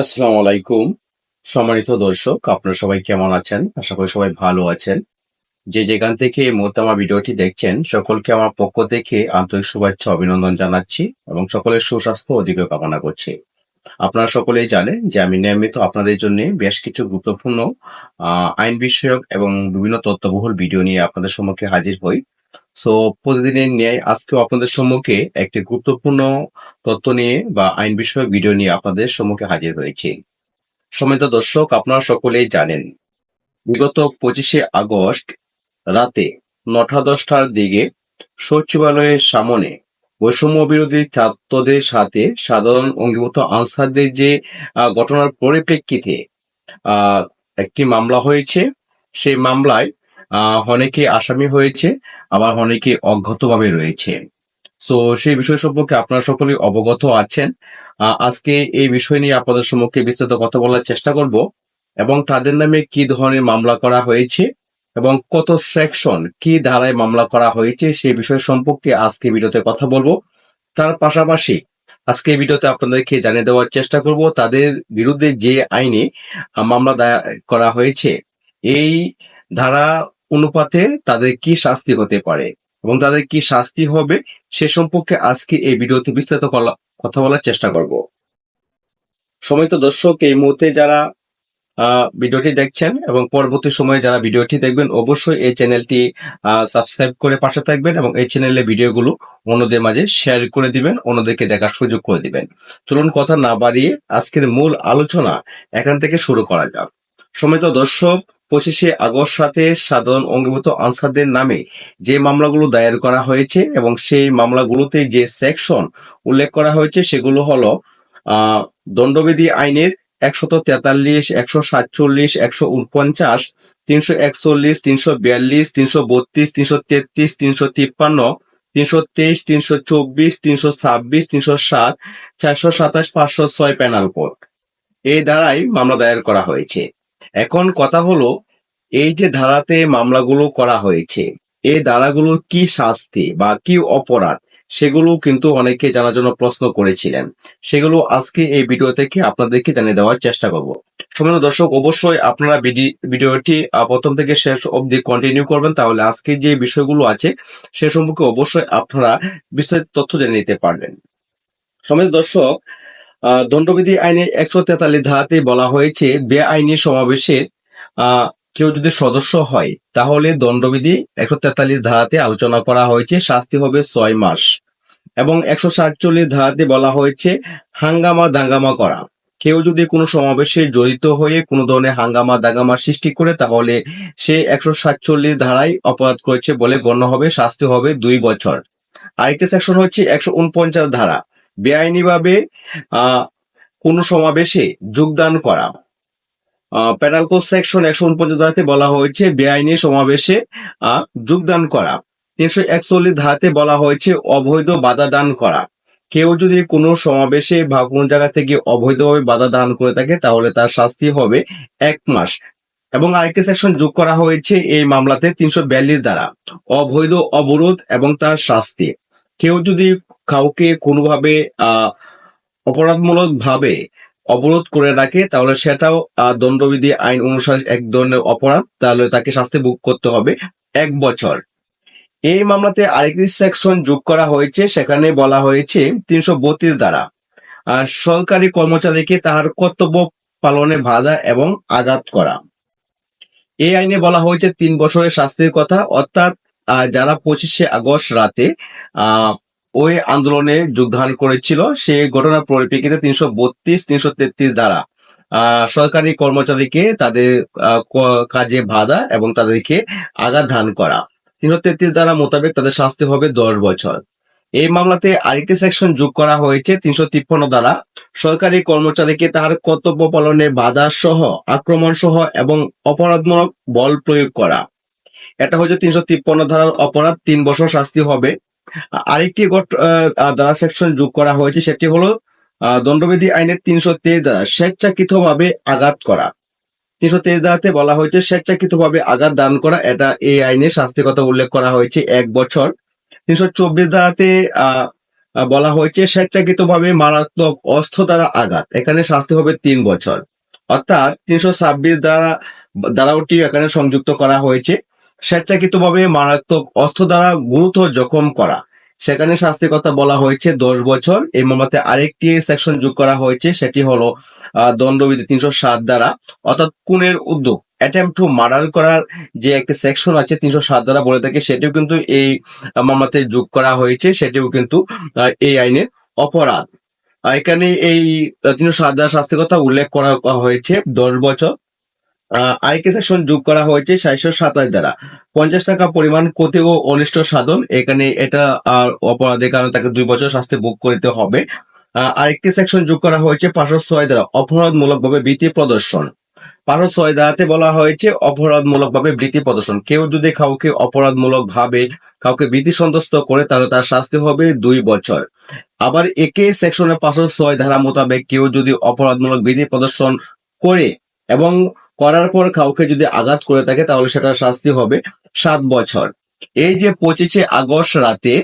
আসসালামু আলাইকুম। সম্মানিত দর্শক, আপনারা সবাই কেমন আছেন? আশা করি সবাই ভালো আছেন। যে যেখান থেকে এই মুহূর্তে আমার ভিডিওটি দেখছেন, সকলকে আমার পক্ষ থেকে আন্তরিক শুভেচ্ছা, অভিনন্দন জানাচ্ছি এবং সকলের সুস্বাস্থ্য দীর্ঘ কামনা করছি। আপনারা সকলেই জানেন যে আমি নিয়মিত আপনাদের জন্য বেশ কিছু গুরুত্বপূর্ণ আইন বিষয়ক এবং বিভিন্ন তথ্যবহুল ভিডিও নিয়ে আপনাদের সম্মুখে হাজির হই। সো প্রতিদিনের ন্যায় আজকেও আপনাদের সম্মুখে একটি গুরুত্বপূর্ণ তথ্য নিয়ে বা আইন বিষয়ক ভিডিও নিয়ে আপনাদের সম্মুখে হাজির হয়েছি। সমিত দর্শক, আপনারা সকলেই জানেন, বিগত পঁচিশে আগস্ট রাতে নটা দশটার দিকে সচিবালয়ের সামনে বৈষম্য বিরোধী ছাত্রদের সাথে সাধারণ অঙ্গীভূত আনসারদের যে ঘটনার পরিপ্রেক্ষিতে একটি মামলা হয়েছে, সেই মামলায় অনেকে আসামি হয়েছে, আবার অনেকে অজ্ঞাতভাবে রয়েছে। তো সেই বিষয় সম্পর্কে আপনারা সকলে অবগত আছেন। আজকে এই বিষয় নিয়ে আপনাদের সম্মুখে বিস্তারিত কথা বলার চেষ্টা করব এবং তাদের নামে কি ধরনের মামলা করা হয়েছে এবং কত সেকশন কি ধারায় মামলা করা হয়েছে সেই বিষয় সম্পর্কে আজকে ভিডিওতে কথা বলব। তার পাশাপাশি আজকে ভিডিওতে আপনাদেরকে জানিয়ে দেওয়ার চেষ্টা করব, তাদের বিরুদ্ধে যে আইনে মামলা দায়ের করা হয়েছে, এই ধারা অনুপাতে তাদের কি শাস্তি হতে পারে এবং তাদের কি শাস্তি হবে সে সম্পর্কে আজকে এই ভিডিওতে বিস্তারিত কথা বলার চেষ্টা করব। সময় তো দর্শক, এই মুহূর্তে যারা ভিডিওটি দেখছেন এবং পরবর্তী সময়ে যারা ভিডিওটি দেখবেন, অবশ্যই এই চ্যানেলটি সাবস্ক্রাইব করে পাশে থাকবেন এবং এই চ্যানেলে ভিডিওগুলো অন্যদের মাঝে শেয়ার করে দিবেন, অন্যদেরকে দেখার সুযোগ করে দিবেন। চলুন কথা না বাড়িয়ে আজকের মূল আলোচনা এখান থেকে শুরু করা যাক। সমিত দর্শক পঁচিশে আগস্ট সাথে সাধারণ অঙ্গীভূত আনসারদের নামে যে মামলাগুলো দায়ের করা হয়েছে এবং সেই মামলাগুলোতে যে সেকশন উল্লেখ করা হয়েছে সেগুলো হলো দণ্ডবিধি আইনের একশত তেতাল্লিশ, একশো সাতচল্লিশ, একশো উনপঞ্চাশ, তিনশো একচল্লিশ, তিনশো বিয়াল্লিশ, তিনশো বত্রিশ, তিনশো তেত্রিশ, তিনশো তিপ্পান্ন, তিনশো তেইশ, তিনশো চব্বিশ, তিনশো ছাব্বিশ, তিনশো সাত, চারশো সাতাশ, পাঁচশো ছয় প্যানাল কোড। এই ধারায় মামলা দায়ের করা হয়েছে। এখন কথা হলো, এই যে ধারাতে মামলাগুলো করা হয়েছে এই ধারাগুলো কি শাস্তি বা কি অপরাধ, সেগুলো কিন্তু অনেকে জানার জন্য প্রশ্ন করেছিলেন। সেগুলো আজকে এই ভিডিও থেকে আপনাদেরকে জানিয়ে দেওয়ার চেষ্টা করব। সম্মানিত দর্শক, অবশ্যই আপনারা ভিডি- ভিডিওটি প্রথম থেকে শেষ অবধি কন্টিনিউ করবেন, তাহলে আজকে যে বিষয়গুলো আছে, সে সম্পর্কে অবশ্যই আপনারা বিস্তারিত তথ্য জেনে নিতে পারবেন। সম্মানিত দর্শক দণ্ডবিধি আইনে একশো তেতাল্লিশ ধারাতে বলা হয়েছে, বেআইনি সমাবেশে কেউ যদি সদস্য হয়, তাহলে দণ্ডবিধি একশো তেতাল্লিশ ধারাতে আলোচনা করা হয়েছে, শাস্তি হবে ছয় মাস। এবং একশো সাতচল্লিশ ধারাতে বলা হয়েছে, হাঙ্গামা দাঙ্গামা করা। কেউ যদি কোনো সমাবেশে জড়িত হয়ে কোনো ধরনের হাঙ্গামা দাঙ্গামা সৃষ্টি করে, তাহলে সে একশো সাতচল্লিশ ধারায় অপরাধ করেছে বলে গণ্য হবে, শাস্তি হবে দুই বছর। আরেকটি সেকশন হচ্ছে একশো উনপঞ্চাশ ধারা। বেআইনিভাবে কোনো সমাবেশে যোগদান করা। প্যানাল কোড সেকশন একশো উনপঞ্চাশ ধারাতে বলা হয়েছে বেআইনি সমাবেশে যোগদান করা। তিনশো একচল্লিশ ধারাতে বলা হয়েছে অবৈধ বাধা দান করা। কেউ যদি কোনো সমাবেশে বা কোনো জায়গা থেকে অবৈধভাবে বাধা দান করে থাকে, তাহলে তার শাস্তি হবে এক মাস। এবং আরেকটি সেকশন যোগ করা হয়েছে এই মামলাতে তিনশো বিয়াল্লিশ দ্বারা অবৈধ, অবরোধ এবং তার শাস্তি। কেউ যদি কাউকে কোনোভাবে অপরাধমূলক ভাবে অবরোধ করে রাখে, তাহলে সেটাও দণ্ডবিধি আইন অনুসারে এক ধরনের অপরাধ, তাহলে তাকে শাস্তি ভোগ করতে হবে এক বছর। এই মামলাতে আরেকটি সেকশন যোগ করা হয়েছে, সেখানে বলা হয়েছে তিনশো বত্রিশ দ্বারা আর সরকারি কর্মচারীকে তাহার কর্তব্য পালনে বাধা এবং আঘাত করা। এই আইনে বলা হয়েছে তিন বছরের শাস্তির কথা, অর্থাৎ যারা পঁচিশে আগস্ট রাতে আহ ওই আন্দোলনে যোগদান করেছিল। সেই ঘটনার পরিপ্রেক্ষিতে তিনশো বত্রিশ, তিনশো তেত্রিশ দ্বারা সরকারি কর্মচারীকে তাদের কাজে বাধা এবং তাদেরকে আঘাত দান করা। তিনশো তেত্রিশ দ্বারা মোতাবেক তাদের শাস্তি হবে দশ বছর। এই মামলাতে আরেকটি সেকশন যোগ করা হয়েছে তিনশো তিপ্পান্ন দ্বারা। সরকারি কর্মচারীকে তার কর্তব্য পালনে বাধা সহ, আক্রমণ সহ এবং অপরাধমূলক বল প্রয়োগ করা। এটা হচ্ছে তিনশো তিপ্পান্ন ধারার অপরাধ, তিন বছর শাস্তি হবে। আরেকটি আহ, সেকশন যোগ করা হয়েছে সেটি হলো দণ্ডবিধি আইনের তিনশো তেইশ দ্বারা স্বেচ্ছাকৃতভাবে আঘাত করা। তিনশো তেইশ ধারাতে বলা হয়েছে স্বেচ্ছাকৃতভাবে আঘাত দান করা এটা এই আইনে শাস্তির কথা উল্লেখ করা হয়েছে এক বছর। তিনশো চব্বিশ দ্বারাতে বলা হয়েছে স্বেচ্ছাকৃতভাবে মারাত্মক অস্ত্র দ্বারা আঘাত এখানে শাস্তি হবে তিন বছর। অর্থাৎ তিনশো ছাব্বিশ দ্বারা দ্বারাওটি এখানে সংযুক্ত করা হয়েছে। স্বেচ্ছাকৃতভাবে মারাত্মক অস্ত্র দ্বারা গুরুতর জখম করা। সেখানে শাস্তির কথা বলা হয়েছে, দশ বছর। এই মামলাতে আরেকটি সেকশন যোগ করা হয়েছে, সেটি হলো দণ্ডবিধি তিনশো সাত দ্বারা, অর্থাৎ খুনের উদ্যোগ। অ্যাটেম্প টু মার্ডার করার যে একটি সেকশন আছে তিনশো সাত দ্বারা বলে থাকে, সেটিও কিন্তু এই মামলাতে যোগ করা হয়েছে, সেটিও কিন্তু এই আইনের অপরাধ। এখানে এই তিনশো সাত দ্বারা শাস্তির কথা উল্লেখ করা হয়েছে, দশ বছর। আরেকটি সেকশন যোগ করা হয়েছে সাতশো সাতাশ দ্বারা। পঞ্চাশ টাকা পরিমাণ ক্ষতি ও অনিষ্ট সাধন, এখানে এটা আর অপরাধের কারণে তাকে দুই বছর শাস্তি ভোগ করতে হবে। আরেকটি সেকশন যোগ করা হয়েছে পাঁচশো ছয় দ্বারা অপরাধমূলক ভাবে বৃত্তি প্রদর্শন। পাঁচশো ছয় দ্বারাতে বলা হয়েছে অপরাধমূলক ভাবে বৃত্তি প্রদর্শন। কেউ যদি কাউকে অপরাধমূলক ভাবে কাউকে বৃত্তি সন্তুষ্ট করে, তাহলে তার শাস্তি হবে দুই বছর। আবার একই সেকশনে পাঁচশো ছয় ধারা মোতাবেক কেউ যদি অপরাধমূলক বিধি প্রদর্শন করে এবং করার পর কাউকে যদি আঘাত করে থাকে, তাহলে সেটা শাস্তি হবে সাত বছর। এই যে পঁচিশে আগস্ট রাতে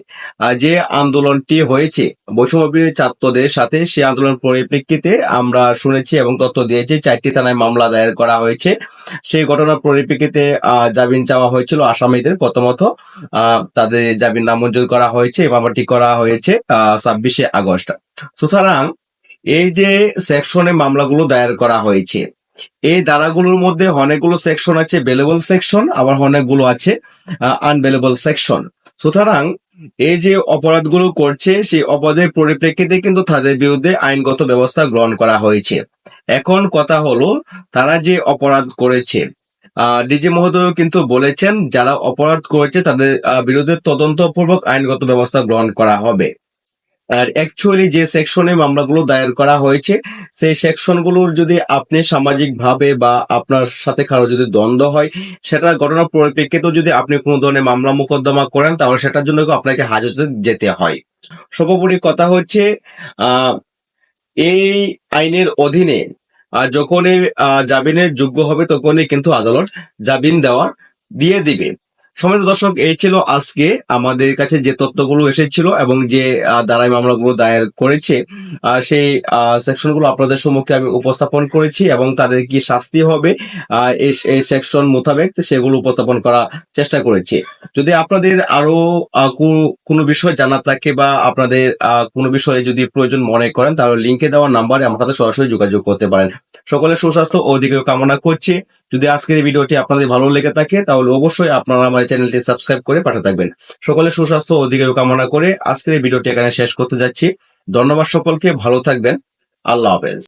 যে আন্দোলনটি হয়েছে বৈষম্য ছাত্রদের সাথে সেই আন্দোলন পরিপ্রেক্ষিতে আমরা শুনেছি এবং তথ্য দিয়েছি, চারটি থানায় মামলা দায়ের করা হয়েছে। সেই ঘটনার পরিপ্রেক্ষিতে জামিন চাওয়া হয়েছিল আসামিদের। প্রথমত তাদের জামিন নামঞ্জুর করা হয়েছে মামলাটি করা হয়েছে ছাব্বিশে আগস্ট। সুতরাং, এই যে সেকশনে মামলাগুলো দায়ের করা হয়েছে এই ধারাগুলোর মধ্যে অনেকগুলো সেকশন আছে বেলেবল সেকশন আবার অনেকগুলো আছে আনবেলেবল সেকশন সুতরাং এই যে অপরাধগুলো করছে, সেই অপরাধের পরিপ্রেক্ষিতে কিন্তু তাদের বিরুদ্ধে আইনগত ব্যবস্থা গ্রহণ করা হয়েছে। এখন কথা হলো, তারা যে অপরাধ করেছে ডিজি মহোদয় কিন্তু বলেছেন, যারা অপরাধ করেছে, তাদের বিরুদ্ধে তদন্তপূর্বক আইনগত ব্যবস্থা গ্রহণ করা হবে। আর অ্যাকচুয়ালি যে সেকশনে মামলাগুলো দায়ের করা হয়েছে, সেই সেকশনগুলোর যদি আপনি সামাজিকভাবে বা আপনার সাথে কারও যদি দ্বন্দ্ব হয়, সেটার ঘটনার পরিপ্রেক্ষিতেও যদি আপনি কোনো ধরনের মামলা মোকদ্দমা করেন, তাহলে সেটার জন্য আপনাকে হাজতে যেতে হয়। সর্বোপরি কথা হচ্ছে এই আইনের অধীনে যখনই জামিনের যোগ্য হবে তখনই কিন্তু আদালত জামিন দেওয়ার দিয়ে দিবে। সমিত দর্শক, এই ছিল আজকে আমাদের কাছে যে তথ্যগুলো এসেছিল এবং যে দাঁড়াই মামলাগুলো দায়ের করেছে সেই সেকশনগুলো আপনাদের সম্মুখে আমি উপস্থাপন করেছি এবং তাদের কি শাস্তি হবে এই সেকশন মোতাবেক সেগুলো উপস্থাপন করার চেষ্টা করেছি। যদি আপনাদের আরও কোনো বিষয় জানার থাকে বা আপনাদের কোনো বিষয়ে যদি প্রয়োজন মনে করেন, তাহলে লিঙ্কে দেওয়া নাম্বারে আমার সাথে সরাসরি যোগাযোগ করতে পারেন। সকলের সুস্বাস্থ্য ও দিকে কামনা করছি। যদি আজকের এই ভিডিওটি আপনাদের ভালো লেগে থাকে, তাহলে অবশ্যই আপনারা আমার চ্যানেলটি সাবস্ক্রাইব করে পাঠিয়ে থাকবেন। সকলে সুস্বাস্থ্য অধিকার কামনা করে আজকের এই ভিডিওটি এখানে শেষ করতে যাচ্ছি। ধন্যবাদ সকলকে, ভালো থাকবেন। আল্লাহ হাফেজ।